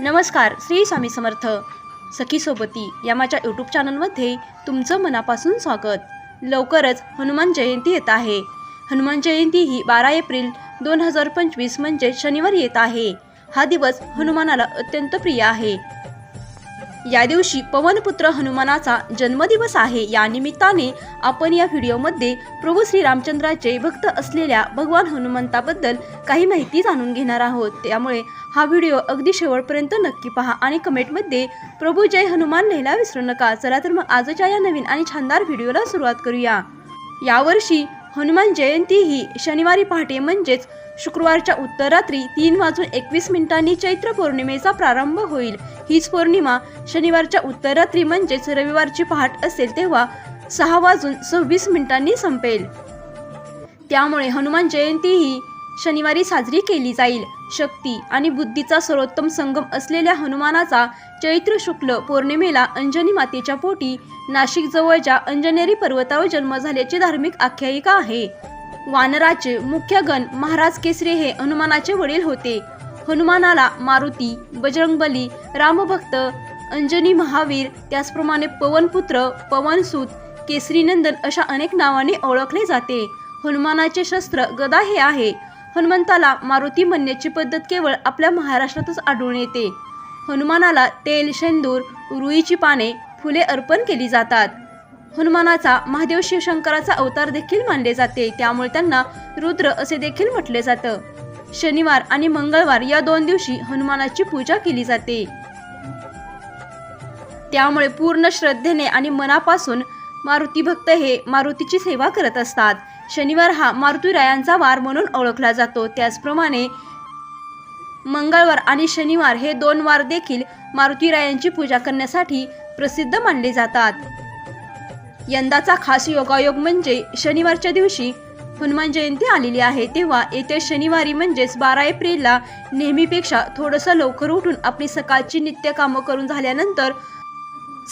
नमस्कार श्री स्वामी समर्थ. सखी सोबती या माझ्या यूट्यूब चॅनलमध्ये तुमचं मनापासून स्वागत. लवकरच हनुमान जयंती येत आहे. हनुमान जयंती ही बारा एप्रिल दोन हजार पंचवीस म्हणजे शनिवार येत आहे. हा दिवस हनुमानाला अत्यंत प्रिय आहे. या दिवशी पवनपुत्र हनुमानाचा जन्मदिवस आहे. या निमित्ताने आपण या व्हिडिओमध्ये प्रभू श्री रामचंद्राचे भक्त असलेल्या भगवान हनुमंताबद्दल काही माहिती जाणून घेणार आहोत. त्यामुळे हा व्हिडिओ अगदी शेवटपर्यंत नक्की पहा आणि कमेंटमध्ये प्रभू जय हनुमान लिहायला विसरू नका. चला तर मग आजच्या या नवीन आणि छानदार व्हिडिओला सुरुवात करूया. यावर्षी हनुमान जयंती ही शनिवारी पहाटे म्हणजेच शुक्रवारच्या उत्तरात्री तीन वाजून एकवीस मिनिटांनी चैत्र पौर्णिमेचा प्रारंभ होईल. हीच पौर्णिमा शनिवारच्या उत्तरात्री म्हणजेच रविवारची पहाट असेल तेव्हा सहा वाजून सव्वीस मिनिटांनी संपेल. त्यामुळे हनुमान जयंती ही शनिवारी साजरी केली जाईल. शक्ती आणि बुद्धीचा सर्वोत्तम संगम असलेल्या हनुमानाचा चैत्र शुक्ल पौर्णिमेला अंजनी मातेच्या पोटी नाशिक जवळच्या अंजनेरी पर्वतावर जन्म झाल्याची धार्मिक आख्यायिका आहे. वानराचे मुख्य गण महाराज केसरी हे हनुमानाचे वडील होते. हनुमानाला मारुती बजरंगबली रामभक्त अंजनी महावीर त्याचप्रमाणे पवनपुत्र पवनसूत केसरीनंदन अशा अनेक नावाने ओळखले जाते. हनुमानाचे शस्त्र गदा हे आहे. हनुमंताला मारुती म्हणण्याची पद्धत केवळ आपल्या महाराष्ट्रातच आढळून येते. हनुमानाला तेल शेंदूर रुईची पाने फुले अर्पण केली जातात. हनुमानाचा महादेव शिवशंकराचा अवतार देखील मानले जाते. त्यामुळे त्यांना रुद्र असे देखील म्हटले जातं. शनिवार आणि मंगळवार या दोन दिवशी हनुमानाची पूजा केली जाते. त्यामुळे पूर्ण श्रद्धेने आणि मनापासून मारुती भक्त हे मारुतीची सेवा करत असतात. शनिवार हा मारुतीरायांचा वार म्हणून ओळखला जातो. त्याचप्रमाणे मंगळवार आणि शनिवार हे दोन वार देखील मारुतीरायांची पूजा करण्यासाठी प्रसिद्ध मानले जातात. यंदाचा खास योगायोग म्हणजे शनिवारच्या दिवशी हनुमान जयंती आलेली आहे. तेव्हा येत्या शनिवारी म्हणजेच बारा एप्रिलला नेहमीपेक्षा थोडंसं लवकर उठून आपली सकाळची नित्य कामं करून झाल्यानंतर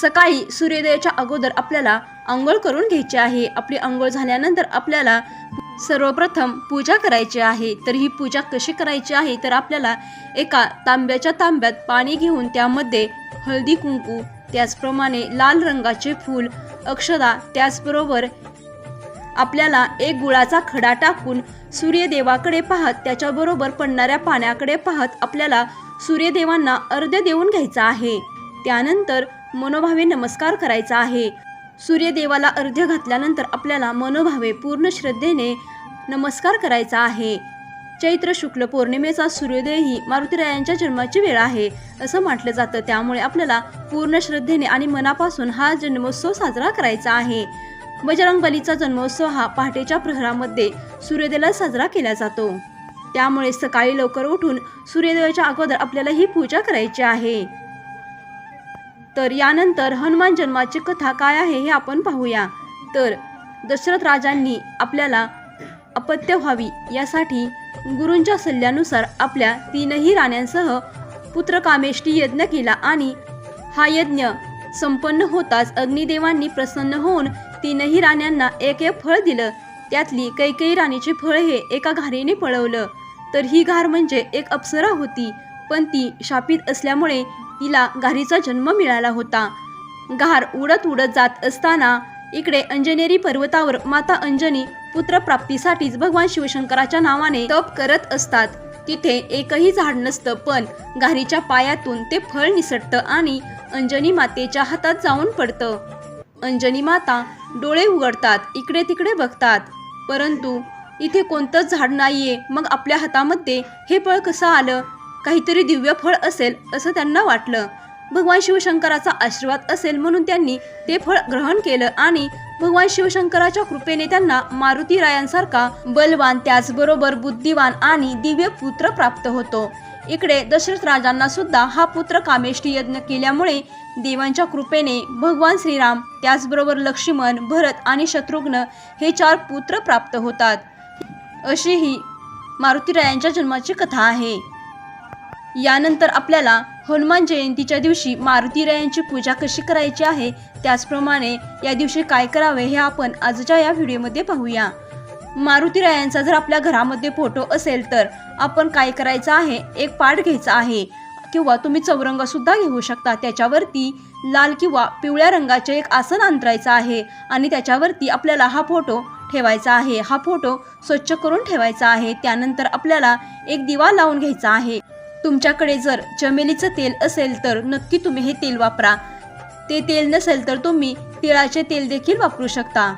सकाळी सूर्योदयाच्या अगोदर आपल्याला आंघोळ करून घ्यायची आहे. आपली आंघोळ झाल्यानंतर आपल्याला सर्वप्रथम पूजा करायची आहे. तर ही पूजा कशी करायची आहे? तर आपल्याला एका तांब्याच्या तांब्यात पाणी घेऊन त्यामध्ये हळदी कुंकू त्याचप्रमाणे लाल रंगाचे फूल अक्षदा त्याचबरोबर आपल्याला एक गुळाचा खडा टाकून सूर्यदेवाकडे पाहत त्याच्याबरोबर पडणाऱ्या पाण्याकडे पाहत आपल्याला सूर्यदेवांना अर्ध्य देऊन घ्यायचा आहे. त्यानंतर मनोभावे नमस्कार करायचा आहे. सूर्यदेवाला अर्ध्य घातल्यानंतर आपल्याला मनोभावे पूर्ण श्रद्धेने नमस्कार करायचा आहे. चैत्र शुक्ल पौर्णिमेचा सूर्योदय ही मारुतीरायांच्या जन्माची वेळ आहे असं म्हटलं जातं. त्यामुळे आपल्याला पूर्ण श्रद्धेने आणि मनापासून हा जन्मोत्सव साजरा करायचा आहे. बजरंग बलीचा जन्मोत्सव हा पहाटेच्या प्रहरामध्ये सूर्योदयाला साजरा केला जातो. त्यामुळे सकाळी लवकर उठून सूर्योदयाच्या अगोदर आपल्याला ही पूजा करायची आहे. तर यानंतर हनुमान जन्माची कथा काय आहे हे आपण पाहूया. तर दशरथ राजांनी आपल्याला अपत्य व्हावी यासाठी गुरूंच्या सल्ल्यानुसार आपल्या तीनही राण्यांसह पुत्रकामेष्टी यज्ञ केला आणि हा यज्ञ संपन्न होताच अग्निदेवांनी प्रसन्न होऊन तीनही राण्यांना एक एक फळ दिलं. त्यातली कैकेयी राणीचे फळ हे एका घारीने पळवलं. तर ही घार म्हणजे एक अप्सरा होती पण ती शापित असल्यामुळे तिला घारीचा जन्म मिळाला होता. घार उडत उडत जात असताना इकडे अंजनेरी पर्वतावर माता अंजनी पुत्रप्राप्तीसाठीच भगवान शिवशंकराच्या नावाने तप करत असतात. तिथे एकही झाड नसतं पण घारीच्या पायातून ते फळ निसटतं आणि अंजनी मातेच्या हातात जाऊन पडतं. अंजनी माता डोळे उघडतात इकडे तिकडे बघतात. परंतु इथे कोणतंच झाड नाहीये मग आपल्या हातामध्ये हे फळ कसं आलं? काहीतरी दिव्य फळ असेल असं त्यांना वाटलं. भगवान शिवशंकराचा आशीर्वाद असेल म्हणून त्यांनी ते फळ ग्रहण केलं आणि भगवान शिवशंकराच्या कृपेने त्यांना मारुती रायांसारखा बलवान त्याचबरोबर बुद्धिवान आणि दिव्य पुत्र प्राप्त होतो. इकडे दशरथ राजांना सुद्धा हा पुत्र कामेष्टी यज्ञ केल्यामुळे देवांच्या कृपेने भगवान श्रीराम त्याचबरोबर लक्ष्मण भरत आणि शत्रुघ्न हे चार पुत्र प्राप्त होतात. अशी ही मारुतीरायांच्या जन्माची कथा आहे. यानंतर आपल्याला हनुमान जयंतीच्या दिवशी मारुतीरायांची पूजा कशी करायची आहे? त्याचप्रमाणे या दिवशी काय करावे हे आपण आजच्या या व्हिडिओमध्ये पाहूया. मारुतीरायांचा जर आपल्या घरामध्ये फोटो असेल तर आपण काय करायचं आहे? एक पाठ घ्यायचा आहे. किंवा तुम्ही चौरंगसुद्धा घेऊ शकता. त्याच्यावरती लाल किंवा पिवळ्या रंगाचे एक आसन अंतरायचं आहे आणि त्याच्यावरती आपल्याला हा फोटो ठेवायचा आहे. हा फोटो स्वच्छ करून ठेवायचा आहे. त्यानंतर आपल्याला एक दिवा लावून घ्यायचा आहे. तुमच्याकडे जर चमेलीचं तेल असेल तर नक्की तुम्ही हे तेल वापरा. ते तेल नसेल तर तुम्ही तिळाचे तेल देखील वापरू शकता.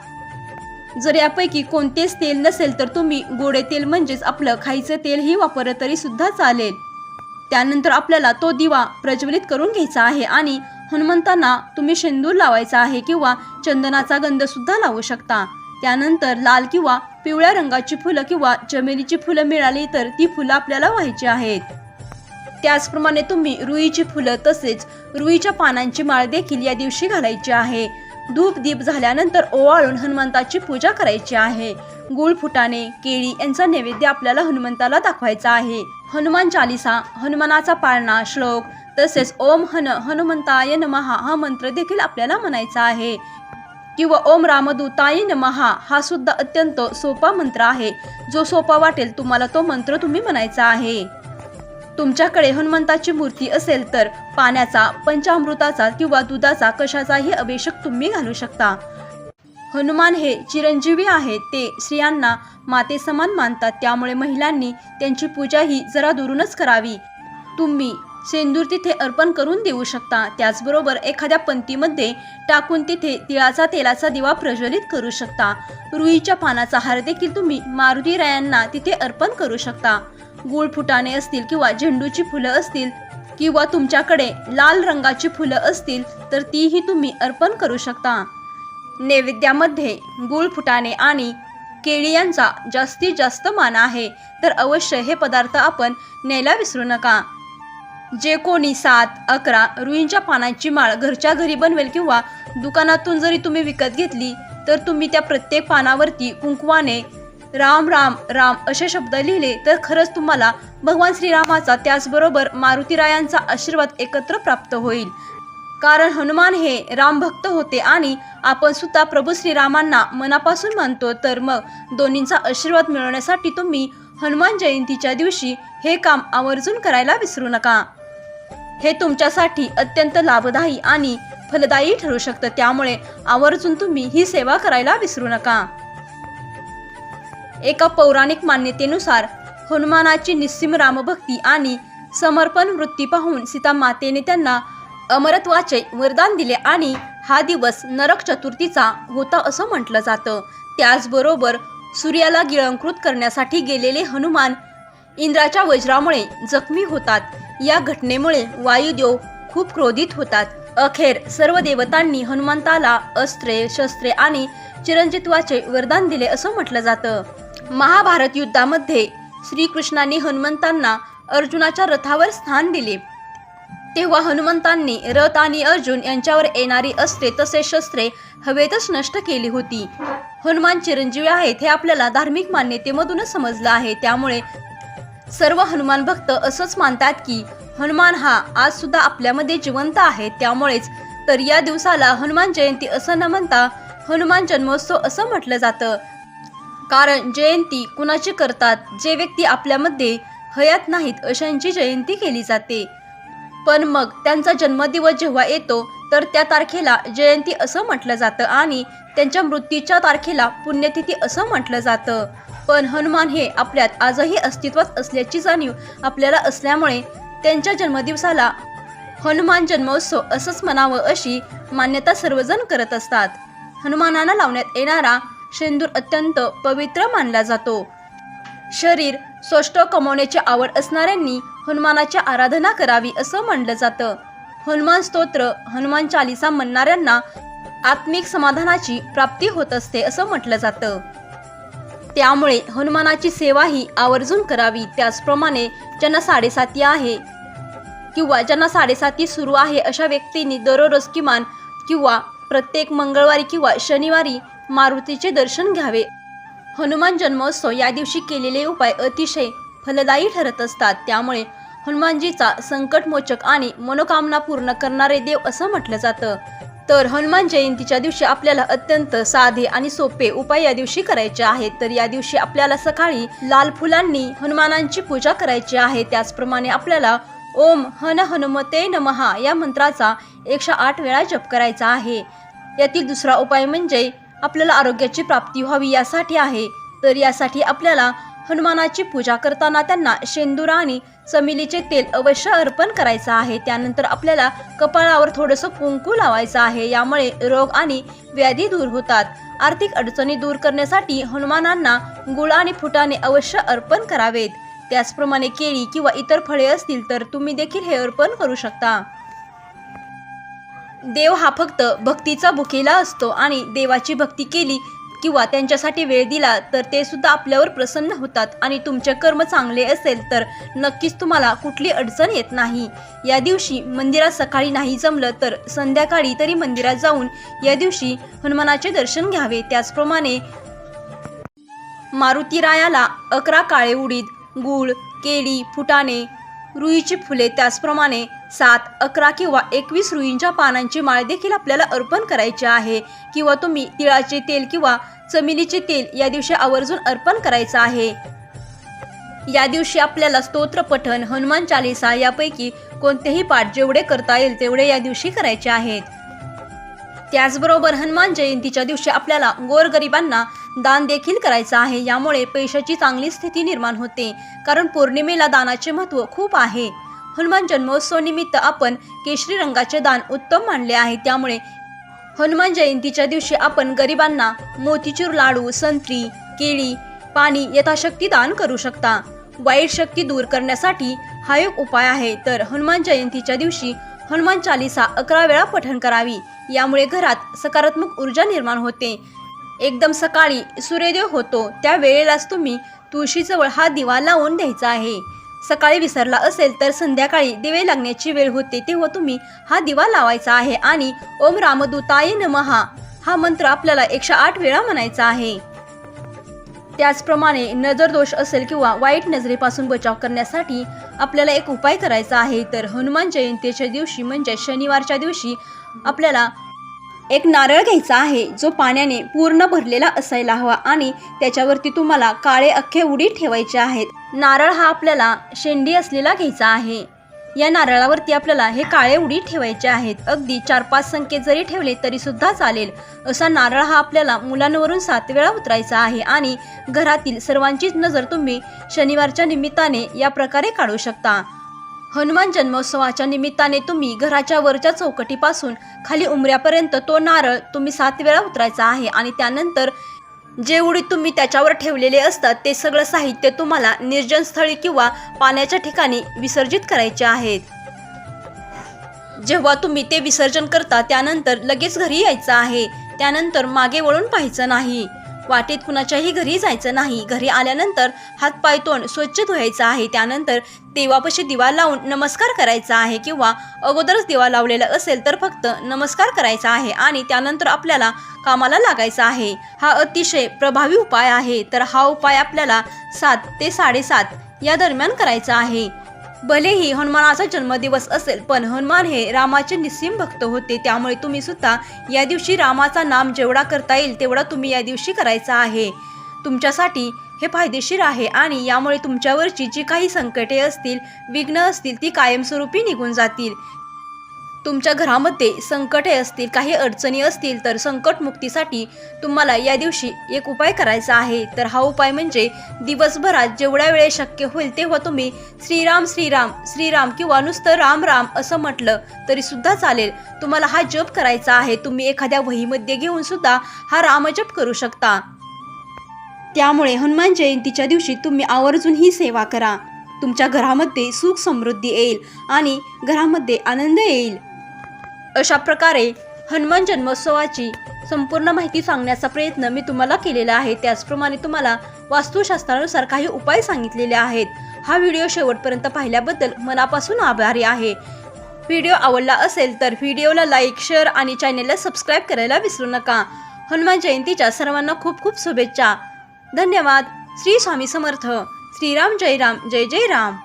जर यापैकी कोणतेच तेल नसेल तर तुम्ही गोडे तेल म्हणजेच आपलं खायचं तेलही वापरलं तरी सुद्धा चालेल. त्यानंतर आपल्याला तो दिवा प्रज्वलित करून घ्यायचा आहे आणि हनुमंतांना तुम्ही शेंदूर लावायचा आहे किंवा चंदनाचा गंध सुद्धा लावू शकता. त्यानंतर लाल किंवा पिवळ्या रंगाची फुलं किंवा चमेलीची फुलं मिळाली तर ती फुलं आपल्याला व्हायची आहेत. त्याचप्रमाणे तुम्ही रुईची फुलं तसेच रुईच्या पानांची माळ देखील या दिवशी घालायची आहे. धूप दीप झाल्यानंतर ओवाळून हनुमंताची पूजा करायची आहे. गुळ फुटाणे केळी यांचा नैवेद्य आपल्याला हनुमंताला दाखवायचा आहे. हनुमान चालिसा हनुमानाचा पाळणा श्लोक तसेच ओम हन हनुमंताय नमहा हा मंत्र देखील आपल्याला म्हणायचा आहे. किंवा ओम रामदूताय नमहा हा सुद्धा अत्यंत सोपा मंत्र आहे. जो सोपा वाटेल तुम्हाला तो मंत्र तुम्ही म्हणायचा आहे. तुमच्याकडे हनुमंताची मूर्ती असेल तर पाण्याचा पंचामृताचा किंवा दुधाचा कशाचाही अभिषेक तुम्ही घालू शकता. हनुमान हे चिरंजीवी आहेत ते स्त्रियांना माते समान मानतात त्यामुळे महिलांनी त्यांची पूजा ही जरा दुरूनच करावी. तुम्ही सेंदूर तिथे अर्पण करून देऊ शकता त्याचबरोबर एखाद्या पंक्तीमध्ये टाकून तिथे तिळाचा तेलाचा दिवा प्रज्वलित करू शकता. रुईच्या पानाचा हार देखील तुम्ही मारुती रायांना तिथे अर्पण करू शकता. गुळ फुटाणे असतील किंवा झेंडूची फुलं असतील किंवा तुमच्याकडे लाल रंगाची फुलं असतील तर तीही तुम्ही अर्पण करू शकता. नैवेद्यामध्ये गुळ फुटाणे आणि केळी यांचा जास्तीत जास्त मान आहे तर अवश्य हे पदार्थ आपण न्यायला विसरू नका. जे कोणी सात अकरा रुईंच्या पानांची माळ घरच्या घरी बनवेल किंवा दुकानातून जरी तुम्ही विकत घेतली तर तुम्ही त्या प्रत्येक पानावरती कुंकवाने राम राम राम असे शब्द लिहिले तर खरंच तुम्हाला भगवान श्रीरामाचा त्याचबरोबर मारुतीरायांचा आशीर्वाद एकत्र प्राप्त होईल. कारण हनुमान हे रामभक्त होते आणि आपण सुद्धा प्रभू श्रीरामांना मनापासून मानतो तर मग दोन्हींचा आशीर्वाद मिळवण्यासाठी तुम्ही हनुमान जयंतीच्या दिवशी हे काम आवर्जून करायला विसरू नका. हे तुमच्यासाठी अत्यंत लाभदायी आणि फलदायी ठरू शकतं त्यामुळे आवर्जून तुम्ही ही सेवा करायला विसरू नका. एका पौराणिक मान्यतेनुसार हनुमानाची निस्सिम रामभक्ती आणि समर्पण वृत्ती पाहून सीता मातेने त्यांना अमरत्वाचे वरदान दिले आणि हा दिवस नरक चतुर्थीचा होता असं म्हटलं जातं. त्याचबरोबर सूर्याला गिळंकृत करण्यासाठी गेलेले हनुमान इंद्राच्या वज्रामुळे जखमी होतात. या घटनेमुळे वायुदेव खूप क्रोधित होतात. अखेर सर्व देवतांनी हनुमंताला अस्त्रे शस्त्रे आणि चिरंजित्वाचे वरदान दिले असं म्हटलं जातं. महाभारत युद्धामध्ये श्रीकृष्णाने हनुमंतांना अर्जुनाच्या रथावर स्थान दिले. तेव्हा हनुमंतांनी रथ आणि अर्जुन यांच्यावर येणारी अस्त्रे तसे शस्त्रे हवेतच नष्ट केली होती. हनुमान चिरंजीवी आहेत हे आपल्याला धार्मिक मान्यतेमधूनच समजलं आहे. त्यामुळे सर्व हनुमान भक्त असंच मानतात की हनुमान हा आज सुद्धा आपल्यामध्ये जिवंत आहे. त्यामुळेच तर या दिवसाला हनुमान जयंती असं न म्हणता हनुमान जन्मोत्सव असं म्हटलं जातं. कारण जयंती कुणाची करतात जे व्यक्ती आपल्यामध्ये हयात नाहीत अशांची जयंती केली जाते. पण मग त्यांचा जन्मदिवस जेव्हा येतो तर त्या तारखेला जयंती असं म्हटलं जातं आणि त्यांच्या मृत्यूच्या तारखेला पुण्यतिथी असं म्हटलं जातं. पण हनुमान हे आपल्यात आजही अस्तित्वात असल्याची जाणीव आपल्याला असल्यामुळे त्यांच्या जन्मदिवसाला हनुमान जन्मोत्सव असंच म्हणावं अशी मान्यता सर्वजण करत असतात. हनुमानाला लावण्यात येणारा शेंदूर अत्यंत पवित्र मानला जातो. शरीर सोष्ट कमवण्याची आवड असणाऱ्यांनी हनुमानाची आराधना करावी असं म्हणलं जातं. हनुमान स्तोत्र हनुमान चालिसा म्हणणाऱ्यांना आत्मिक समाधानाची प्राप्ती होत असते असं म्हटलं जातं. त्यामुळे हनुमानाची सेवा ही आवर्जून करावी त्याचप्रमाणे ज्यांना साडेसाती आहे किंवा ज्यांना साडेसाती सुरू आहे अशा व्यक्तींनी दररोज किमान किंवा प्रत्येक मंगळवारी किंवा शनिवारी मारुतीचे दर्शन घ्यावे. हनुमान जन्मोत्सव या दिवशी केलेले उपाय अतिशय फलदायी ठरत असतात. त्यामुळे हनुमानजीचा संकटमोचक आणि मनोकामना पूर्ण करणारे देव असं म्हटलं जातं. तर हनुमान जयंतीच्या दिवशी आपल्याला अत्यंत साधे आणि सोपे उपाय या दिवशी करायचे आहेत. तर या दिवशी आपल्याला सकाळी लाल फुलांनी हनुमानांची पूजा करायची आहे. त्याचप्रमाणे आपल्याला ओम हन हनुमते नमहा या मंत्राचा एकशे आठ वेळा जप करायचा आहे. यातील दुसरा उपाय म्हणजे आपल्याला आरोग्याची प्राप्ती व्हावी यासाठी आहे. तर यासाठी आपल्याला हनुमानाची पूजा करताना त्यांना शेंदूर आणि चमेलीचे तेल अवश्य अर्पण करायचं आहे. त्यानंतर आपल्याला कपाळावर थोडंसं कुंकू लावायचं आहे. यामुळे रोग आणि व्याधी दूर होतात. आर्थिक अडचणी दूर करण्यासाठी हनुमानांना गुळ आणि फुटाने अवश्य अर्पण करावेत. त्याचप्रमाणे केळी किंवा इतर फळे असतील तर तुम्ही देखील हे अर्पण करू शकता. देव हा फक्त भक्तीचा भुकेला असतो आणि देवाची भक्ती केली किंवा त्यांच्यासाठी वेळ दिला तर ते सुद्धा आपल्यावर प्रसन्न होतात आणि तुमचे कर्म चांगले असेल तर नक्कीच तुम्हाला कुठली अडचण येत नाही. या दिवशी मंदिरात सकाळी नाही जमलं तर संध्याकाळी तरी मंदिरात जाऊन या दिवशी हनुमानाचे दर्शन घ्यावे. त्याचप्रमाणे मारुतीरायाला अकरा काळे उडीद गूळ केळी फुटाणे रुईची फुले त्याचप्रमाणे सात अकरा किंवा एकवीस रुईंच्या पानांची माळ देखील आपल्याला अर्पण करायची आहे. किंवा तुम्ही तिळाचे तेल किंवा चमेलीचे तेल या दिवशी आवर्जून अर्पण करायचं आहे. या दिवशी आपल्याला स्तोत्र पठण हनुमान चालिसा यापैकी कोणतेही पाठ जेवढे करता येईल तेवढे या दिवशी करायचे आहेत. त्याचबरोबर हनुमान जयंतीच्या दिवशी आपल्याला गोरगरिबांना दान देखील करायचं आहे. यामुळे पैशाची चांगली स्थिती निर्माण होते. कारण पौर्णिमेला दानाचे महत्त्व खूप आहे. हनुमान जन्मोत्सव निमित्त आपण केशरी रंगाचे दान उत्तम मानले आहे. त्यामुळे हनुमान जयंतीच्या दिवशी आपण गरिबांना मोतीचूर लाडू संत्री केळी पाणी यथाशक्ती दान करू शकता. वाईट शक्ती दूर करण्यासाठी हा एक उपाय आहे. तर हनुमान जयंतीच्या दिवशी हनुमान चालिसा अकरा वेळा पठण करावी. यामुळे घरात सकारात्मक ऊर्जा निर्माण होते. एकदम सकाळी सूर्योदय होतो. त्या वेळेलाच तुम्ही तुळशीजवळ हा दिवा लावून द्यायचा आहे. सकाळी विसरला असेल तर संध्याकाळी दिवे लागण्याची वेळ होते तेव्हा तुम्ही हा दिवा लावायचा आहे आणि ओम रामदूताय नमहा हा मंत्र आपल्याला एकशे आठ वेळा म्हणायचा आहे. त्याचप्रमाणे नजर दोष असेल किंवा वाईट नजरेपासून बचाव करण्यासाठी आपल्याला एक उपाय करायचा आहे. तर हनुमान जयंतीच्या दिवशी म्हणजे शनिवारच्या दिवशी आपल्याला एक नारळ घ्यायचा आहे जो पाण्याने पूर्ण भरलेला असायला हवा आणि त्याच्यावरती तुम्हाला काळे अख्खे उडी ठेवायचे आहेत. नारळ हा आपल्याला शेंडी असलेला घ्यायचा आहे. या नारळावरती आपल्याला हे काळे उडी ठेवायचे आहेत. अगदी चार पाच संख्ये जरी ठेवले तरी सुद्धा चालेल. असा नारळ हा आपल्याला मुलांवरून सात वेळा उतरायचा आहे आणि घरातील सर्वांचीच नजर तुम्ही शनिवारच्या निमित्ताने या प्रकारे काढू शकता. हनुमान जन्मोत्सवाच्या निमित्ताने तुम्ही घराच्या वरच्या चौकटीपासून खाली उमऱ्यापर्यंत तो नारळ तुम्ही सात वेळा उतरायचा आहे आणि त्यानंतर जे उडीद तुम्ही त्याच्यावर ठेवलेले असतात ते सगळं साहित्य तुम्हाला निर्जन स्थळी किंवा पाण्याच्या ठिकाणी विसर्जित करायचे आहेत. जेव्हा तुम्ही ते विसर्जन करता त्यानंतर लगेच घरी यायचं आहे. त्यानंतर मागे वळून पाहायचं नाही. वाटेत कुणाच्याही घरी जायचं नाही. घरी आल्यानंतर हातपाय तोंड स्वच्छ धुवायचं आहे. त्यानंतर देवापाशी दिवा लावून नमस्कार करायचा आहे किंवा अगोदरच दिवा लावलेला असेल तर फक्त नमस्कार करायचा आहे आणि त्यानंतर आपल्याला कामाला लागायचा आहे. हा अतिशय प्रभावी उपाय आहे. तर हा उपाय आपल्याला सात ते साडेसात या दरम्यान करायचा आहे. भलेही हनुमानाचा जन्मदिवस असेल पण हनुमान हे रामाचे निस्सीम भक्त होते त्यामुळे तुम्ही सुद्धा या दिवशी रामाचा नाम जेवढा करता येईल तेवढा तुम्ही या दिवशी करायचा आहे. तुमच्यासाठी हे फायदेशीर आहे आणि यामुळे तुमच्यावरची जी काही संकटे असतील विघ्न असतील ती कायमस्वरूपी निघून जातील. तुमच्या घरामध्ये संकटे असतील काही अडचणी असतील तर संकटमुक्तीसाठी तुम्हाला या दिवशी एक उपाय करायचा आहे. तर हा उपाय म्हणजे दिवसभरात जेवढ्या वेळेस शक्य होईल तेव्हा तुम्ही श्रीराम श्रीराम श्रीराम किंवा नुसतं राम राम असं म्हटलं तरी सुद्धा चालेल. तुम्हाला हा जप करायचा आहे. तुम्ही एखाद्या वहीमध्ये घेऊन सुद्धा हा रामजप करू शकता. त्यामुळे हनुमान जयंतीच्या दिवशी तुम्ही आवर्जून ही सेवा करा. तुमच्या घरामध्ये सुख समृद्धी येईल आणि घरामध्ये आनंद येईल. अशा प्रकारे हनुमान जन्मोत्सवाची संपूर्ण माहिती सांगण्याचा प्रयत्न मी तुम्हाला केलेला आहे. त्याचप्रमाणे तुम्हाला वास्तुशास्त्रानुसार काही उपाय सांगितलेले आहेत. हा व्हिडिओ शेवटपर्यंत पाहिल्याबद्दल मनापासून आभारी आहे. व्हिडिओ आवडला असेल तर व्हिडिओला लाईक शेअर आणि चॅनेलला सबस्क्राईब करायला विसरू नका. हनुमान जयंतीच्या सर्वांना खूप खूप शुभेच्छा. धन्यवाद. श्री स्वामी समर्थ. श्रीराम जय राम. जय जय राम.